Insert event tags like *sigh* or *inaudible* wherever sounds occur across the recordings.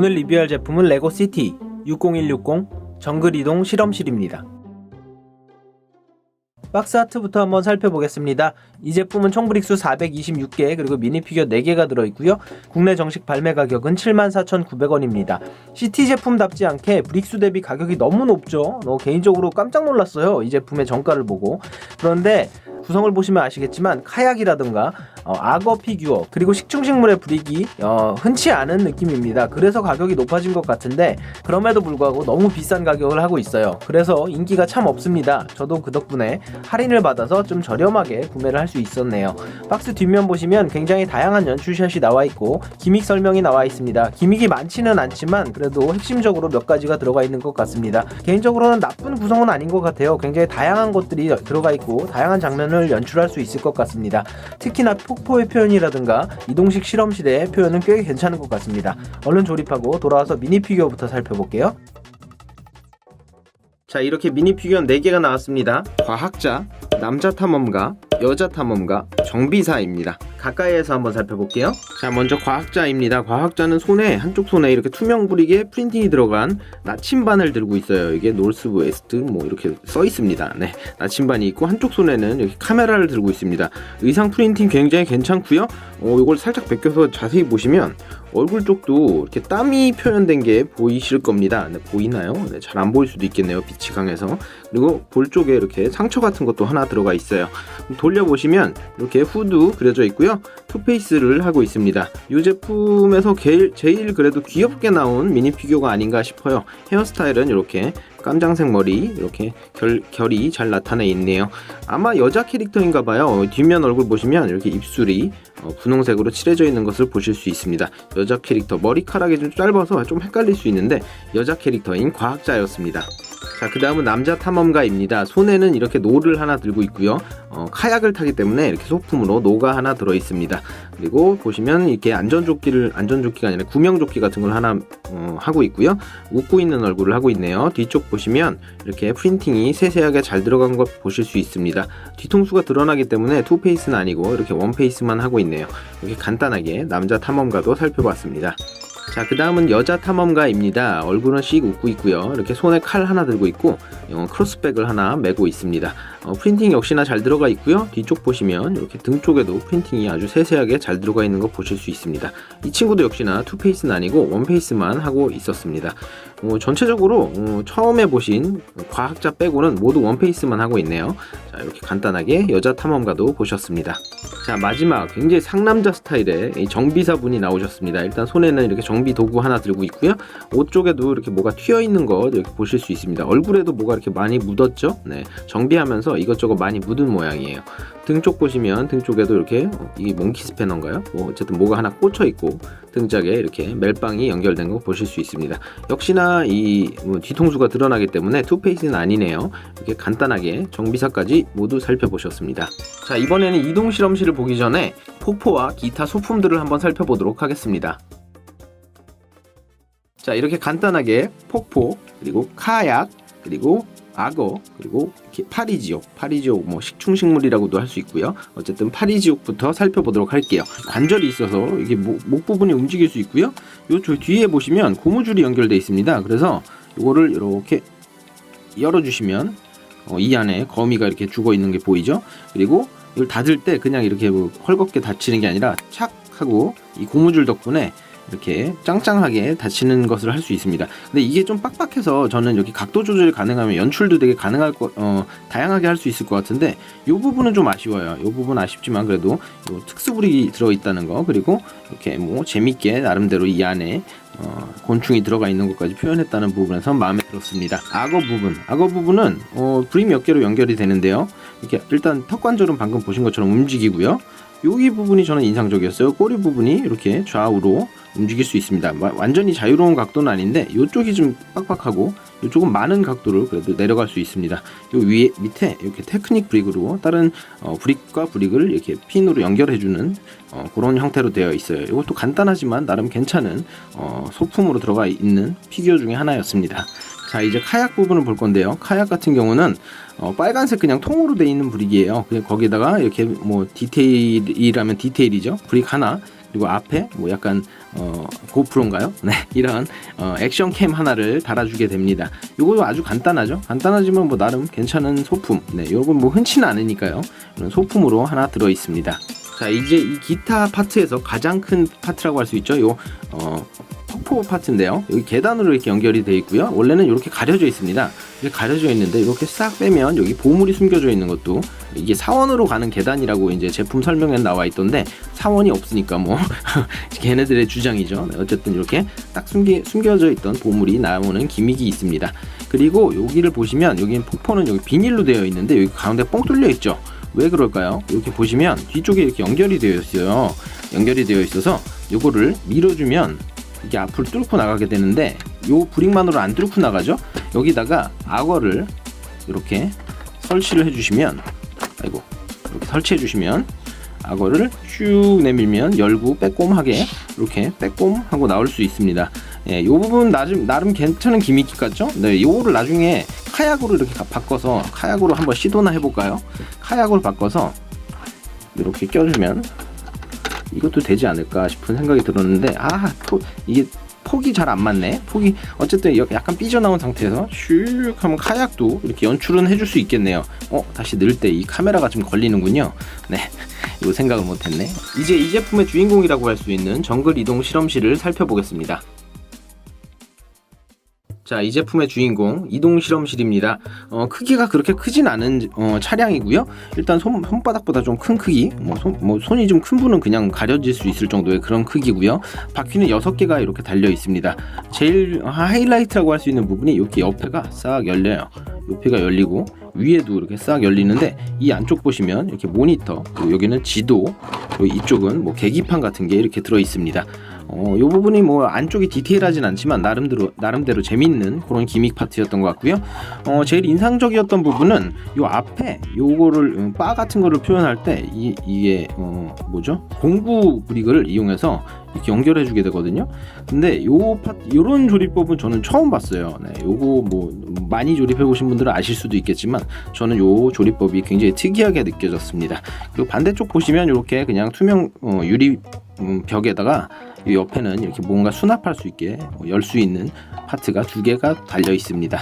오늘 리뷰할 제품은 레고 시티 60160 정글 이동 실험실입니다. 박스 아트부터 한번 살펴보겠습니다. 이 제품은 총 브릭수 426개 그리고 미니피규어 4개가 들어있고요. 국내 정식 발매 가격은 74,900원입니다. CT 제품답지 않게 브릭수 대비 가격이 너무 높죠. 어, 개인적으로 깜짝 놀랐어요. 이 제품의 정가를 보고. 그런데 구성을 보시면 아시겠지만 카약이라든가 어, 악어 피규어 그리고 식충식물의 브릭이 어, 흔치 않은 느낌입니다. 그래서 가격이 높아진 것 같은데 그럼에도 불구하고 너무 비싼 가격을 하고 있어요. 그래서 인기가 참 없습니다. 저도 그 덕분에 할인을 받아서 좀 저렴하게 구매를 할 수 있었네요. 박스 뒷면 보시면 굉장히 다양한 연출샷이 나와 있고 기믹 설명이 나와 있습니다. 기믹이 많지는 않지만 그래도 핵심적으로 몇 가지가 들어가 있는 것 같습니다. 개인적으로는 나쁜 구성은 아닌 것 같아요. 굉장히 다양한 것들이 들어가 있고 다양한 장면을 연출할 수 있을 것 같습니다. 특히나 폭포의 표현이라든가 이동식 실험실의 표현은 꽤 괜찮은 것 같습니다. 얼른 조립하고 돌아와서 미니 피규어부터 살펴볼게요. 자 이렇게 미니 피규어 4개가 나왔습니다 과학자, 남자 탐험가, 여자 탐험가, 정비사입니다 가까이에서 한번 살펴볼게요 자 먼저 과학자입니다 과학자는 손에 한쪽 손에 이렇게 투명 브릭에 프린팅이 들어간 나침반을 들고 있어요 이게 노스 웨스트 뭐 이렇게 써 있습니다 네 나침반이 있고 한쪽 손에는 이렇게 카메라를 들고 있습니다 의상 프린팅 굉장히 괜찮고요 어, 이걸 살짝 벗겨서 자세히 보시면 얼굴 쪽도 이렇게 땀이 표현된 게 보이실 겁니다. 네, 보이나요? 네, 잘 안 보일 수도 있겠네요. 빛이 강해서. 그리고 볼 쪽에 이렇게 상처 같은 것도 하나 들어가 있어요. 돌려보시면 이렇게 후드 그려져 있고요. 투페이스를 하고 있습니다. 이 제품에서 제일, 제일 그래도 귀엽게 나온 미니 피규어가 아닌가 싶어요. 헤어스타일은 이렇게 깜장색 머리 이렇게 결, 결이 잘 나타내 있네요. 아마 여자 캐릭터인가 봐요. 뒷면 얼굴 보시면 이렇게 입술이 어, 분홍색으로 칠해져 있는 것을 보실 수 있습니다. 여자 캐릭터 머리카락이 좀 짧아서 좀 헷갈릴 수 있는데 여자 캐릭터인 과학자였습니다. 자, 그 다음은 남자 탐험가입니다. 손에는 이렇게 노를 하나 들고 있고요. 어, 카약을 타기 때문에 이렇게 소품으로 노가 하나 들어 있습니다. 그리고 보시면 이렇게 안전조끼를, 안전조끼가 아니라 구명조끼 같은 걸 하나 어, 하고 있고요. 웃고 있는 얼굴을 하고 있네요. 뒤쪽 보시면 이렇게 프린팅이 세세하게 잘 들어간 것 보실 수 있습니다. 뒤통수가 드러나기 때문에 투페이스는 아니고 이렇게 원페이스만 하고 있네요. 이렇게 간단하게 남자 탐험가도 살펴봤습니다. 자, 그 다음은 여자 탐험가입니다. 얼굴은 씩 웃고 있고요. 이렇게 손에 칼 하나 들고 있고, 어, 크로스백을 하나 메고 있습니다. 어, 프린팅 역시나 잘 들어가 있고요. 뒤쪽 보시면 이렇게 등 쪽에도 프린팅이 아주 세세하게 잘 들어가 있는 거 보실 수 있습니다. 이 친구도 역시나 투페이스는 아니고 원페이스만 하고 있었습니다. 어, 전체적으로 어, 처음에 보신 과학자 빼고는 모두 원페이스만 하고 있네요. 자, 이렇게 간단하게 여자 탐험가도 보셨습니다. 자, 마지막 굉장히 상남자 스타일의 이 정비사 분이 나오셨습니다. 일단 손에는 이렇게 정비 도구 하나 들고 있고요. 옷 쪽에도 이렇게 뭐가 튀어 있는 거 이렇게 보실 수 있습니다. 얼굴에도 뭐가 이렇게 많이 묻었죠? 네, 정비하면서 이것저것 많이 묻은 모양이에요. 등 쪽 보시면 등 쪽에도 이렇게 어, 이게 몽키 스패너인가요? 뭐 어쨌든 뭐가 하나 꽂혀 있고 등짝에 이렇게 멜빵이 연결된 거 보실 수 있습니다. 역시나 이뭐 뒤통수가 드러나기 때문에 투페이스는 아니네요. 이렇게 간단하게 정비사까지 모두 살펴보셨습니다. 자 이번에는 이동 실험실을 보기 전에 폭포와 기타 소품들을 한번 살펴보도록 하겠습니다. 자 이렇게 간단하게 폭포 그리고 카약 그리고 악어 그리고 파리지옥 파리지옥 뭐 식충식물이라고도 할 수 있고요. 어쨌든 파리지옥부터 살펴보도록 할게요. 관절이 있어서 이게 목, 목 부분이 움직일 수 있고요. 요 저 뒤에 보시면 고무줄이 연결되어 있습니다. 그래서 이거를 이렇게 열어주시면 어, 이 안에 거미가 이렇게 죽어 있는 게 보이죠? 그리고 이걸 닫을 때 그냥 이렇게 뭐 헐겁게 닫히는 게 아니라 착 하고 이 고무줄 덕분에 이렇게 짱짱하게 닫히는 것을 할 수 있습니다. 근데 이게 좀 빡빡해서 저는 여기 각도 조절이 가능하면 연출도 되게 가능할 거, 어, 다양하게 할 수 있을 것 같은데 이 부분은 좀 아쉬워요. 이 부분 아쉽지만 그래도 요 특수불이 들어있다는 거 그리고 이렇게 뭐 재밌게 나름대로 이 안에 어, 곤충이 들어가 있는 것까지 표현했다는 부분에서 마음에 들었습니다. 악어 부분, 악어 부분은 어, 불이 몇 개로 연결이 되는데요. 이렇게 일단 턱관절은 방금 보신 것처럼 움직이고요. 여기 부분이 저는 인상적이었어요. 꼬리 부분이 이렇게 좌우로 움직일 수 있습니다. 완전히 자유로운 각도는 아닌데 이쪽이 좀 빡빡하고 이쪽은 많은 각도를 그래도 내려갈 수 있습니다. 요 위에 밑에 이렇게 테크닉 브릭으로 다른 어, 브릭과 브릭을 이렇게 핀으로 연결해주는 어, 그런 형태로 되어 있어요. 이것도 간단하지만 나름 괜찮은 어, 소품으로 들어가 있는 피규어 중에 하나였습니다. 자 이제 카약 부분을 볼 건데요. 카약 같은 경우는 어, 빨간색 그냥 통으로 되어 있는 브릭이에요. 그냥 거기다가 이렇게 뭐 디테일이라면 디테일이죠. 브릭 하나 그리고 앞에 뭐 약간 어, 고프로인가요? *laughs* 네, 이런 어, 액션 캠 하나를 달아주게 됩니다. 요거 아주 간단하죠? 간단하지만 뭐 나름 괜찮은 소품. 네, 요건 뭐 흔치는 않으니까요. 이런 소품으로 하나 들어 있습니다. 자, 이제 이 기타 파트에서 가장 큰 파트라고 할 수 있죠. 요 어, 폭포 파트인데요. 여기 계단으로 이렇게 연결이 되어 있고요. 원래는 이렇게 가려져 있습니다. 이렇게 가려져 있는데 이렇게 싹 빼면 여기 보물이 숨겨져 있는 것도 이게 사원으로 가는 계단이라고 이제 제품 설명에 나와 있던데 사원이 없으니까 뭐 *laughs* 걔네들의 주장이죠. 네, 어쨌든 이렇게 딱 숨기, 숨겨져 있던 보물이 나오는 기믹이 있습니다. 그리고 여기를 보시면 여기는 폭포는 여기 비닐로 되어 있는데 여기 가운데 뻥 뚫려 있죠. 왜 그럴까요? 이렇게 보시면 뒤쪽에 이렇게 연결이 되어 있어요. 연결이 되어 있어서 요거를 밀어주면 이게 앞으로 뚫고 나가게 되는데 요 브릭만으로 안 뚫고 나가죠? 여기다가 악어를 이렇게 설치를 해주시면 아이고 이렇게 설치해 주시면 악어를 슉 내밀면 열고 빼꼼하게 이렇게 빼꼼하고 나올 수 있습니다. 예, 요 부분 나름, 나름 괜찮은 기믹 같죠? 네, 요거를 나중에 카약으로 이렇게 가- 바꿔서 카약으로 한번 시도나 해볼까요? 카약으로 바꿔서 이렇게 껴주면 이것도 되지 않을까 싶은 생각이 들었는데 아 포, 이게 폭이 잘 안 맞네. 폭이 어쨌든 여- 약간 삐져나온 상태에서 슉 하면 카약도 이렇게 연출은 해줄 수 있겠네요. 어 다시 넣을 때이 카메라가 좀 걸리는군요. 네 *laughs* 이거 생각을 못했네. 이제 이 제품의 주인공이라고 할 수 있는 정글 이동 실험실을 살펴보겠습니다 자, 이 제품의 주인공 이동 실험실입니다. 어, 크기가 그렇게 크진 않은 어, 차량이고요. 일단 손, 손바닥보다 좀 큰 크기, 뭐, 손, 뭐 손이 좀 큰 분은 그냥 가려질 수 있을 정도의 그런 크기고요. 바퀴는 6개가 이렇게 달려 있습니다. 제일 하이라이트라고 할 수 있는 부분이 이렇게 옆에가 싹 열려요. 옆에가 열리고 위에도 이렇게 싹 열리는데 이 안쪽 보시면 이렇게 모니터, 여기는 지도, 이쪽은 뭐 계기판 같은 게 이렇게 들어 있습니다. 어, 이 부분이 뭐 안쪽이 디테일하진 않지만 나름대로 나름대로 재밌는 그런 기믹 파트였던 것 같고요. 어, 제일 인상적이었던 부분은 요 앞에 요거를 음, 바 같은 거를 표현할 때 이, 이게 어, 뭐죠? 공구 브릭을 이용해서 이렇게 연결해 주게 되거든요. 근데 요 파, 요런 조립법은 저는 처음 봤어요. 네, 요거 뭐 많이 조립해 보신 분들은 아실 수도 있겠지만 저는 요 조립법이 굉장히 특이하게 느껴졌습니다. 그리고 반대쪽 보시면 이렇게 그냥 투명 어, 유리 음, 벽에다가 이 옆에는 이렇게 뭔가 수납할 수 있게 뭐열수 있는 파트가 두 개가 달려 있습니다.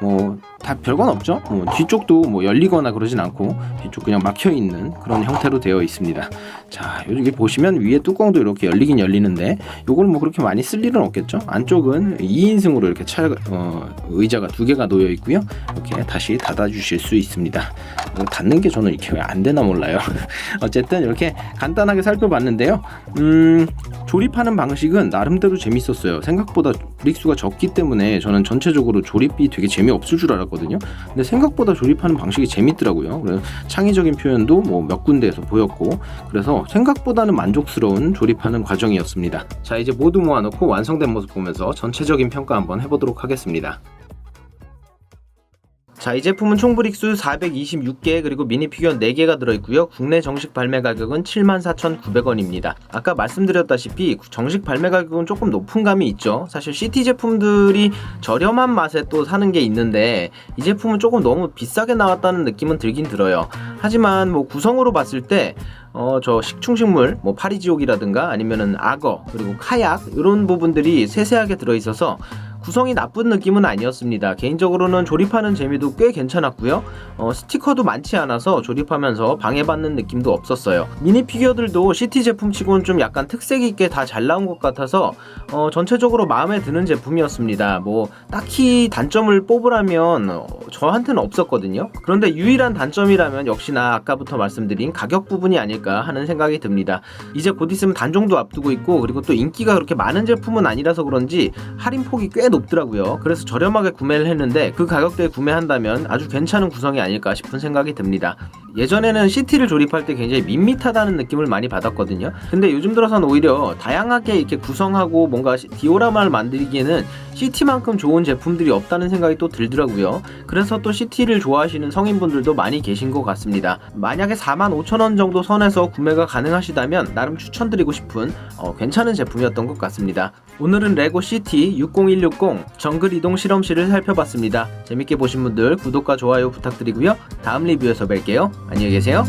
뭐 다 별건 없죠. 뭐 뒤쪽도 뭐 열리거나 그러진 않고 뒤쪽 그냥 막혀 있는 그런 형태로 되어 있습니다. 자 여기 보시면 위에 뚜껑도 이렇게 열리긴 열리는데 요걸 뭐 그렇게 많이 쓸 일은 없겠죠. 안쪽은 2인승으로 이렇게 차, 어, 의자가 두 개가 놓여 있고요. 이렇게 다시 닫아 주실 수 있습니다. 이거 닫는 게 저는 이렇게 왜 안 되나 몰라요. *laughs* 어쨌든 이렇게 간단하게 살펴봤는데요. 음, 조립하는 방식은 나름대로 재밌었어요. 생각보다 브릭수가 적기 때문에 저는 전체적으로 조립이 되게 재미 없을 줄 알았거든요. 근데 생각보다 조립하는 방식이 재밌더라고요. 창의적인 표현도 뭐 몇 군데에서 보였고 그래서 생각보다는 만족스러운 조립하는 과정이었습니다. 자 이제 모두 모아놓고 완성된 모습 보면서 전체적인 평가 한번 해보도록 하겠습니다. 자, 이 제품은 총 브릭수 426개 그리고 미니 피규어 4개가 들어있고요. 국내 정식 발매 가격은 74,900원입니다. 아까 말씀드렸다시피 정식 발매 가격은 조금 높은 감이 있죠. 사실 CT 제품들이 저렴한 맛에 또 사는 게 있는데 이 제품은 조금 너무 비싸게 나왔다는 느낌은 들긴 들어요. 하지만 뭐 구성으로 봤을 때 어, 저 식충식물, 뭐 파리지옥이라든가 아니면은 악어, 그리고 카약, 이런 부분들이 세세하게 들어있어서 구성이 나쁜 느낌은 아니었습니다. 개인적으로는 조립하는 재미도 꽤 괜찮았고요. 어, 스티커도 많지 않아서 조립하면서 방해받는 느낌도 없었어요. 미니 피규어들도 CT 제품치고는 좀 약간 특색 있게 다 잘 나온 것 같아서 어, 전체적으로 마음에 드는 제품이었습니다. 뭐 딱히 단점을 뽑으라면 어, 저한테는 없었거든요. 그런데 유일한 단점이라면 역시나 아까부터 말씀드린 가격 부분이 아닐까 하는 생각이 듭니다. 이제 곧 있으면 단종도 앞두고 있고 그리고 또 인기가 그렇게 많은 제품은 아니라서 그런지 할인 폭이 꽤 높더라고요. 그래서 저렴하게 구매를 했는데 그 가격대에 구매한다면 아주 괜찮은 구성이 아닐까 싶은 생각이 듭니다. 예전에는 CT를 조립할 때 굉장히 밋밋하다는 느낌을 많이 받았거든요. 근데 요즘 들어서는 오히려 다양하게 이렇게 구성하고 뭔가 시- 디오라마를 만들기에는 CT만큼 좋은 제품들이 없다는 생각이 또 들더라고요. 그래서 또 CT를 좋아하시는 성인분들도 많이 계신 것 같습니다. 만약에 45,000원 정도 선에서 구매가 가능하시다면 나름 추천드리고 싶은 어, 괜찮은 제품이었던 것 같습니다. 오늘은 레고 CT 60160 정글 이동 실험실을 살펴봤습니다. 재밌게 보신 분들 구독과 좋아요 부탁드리고요. 다음 리뷰에서 뵐게요. 안녕히 계세요.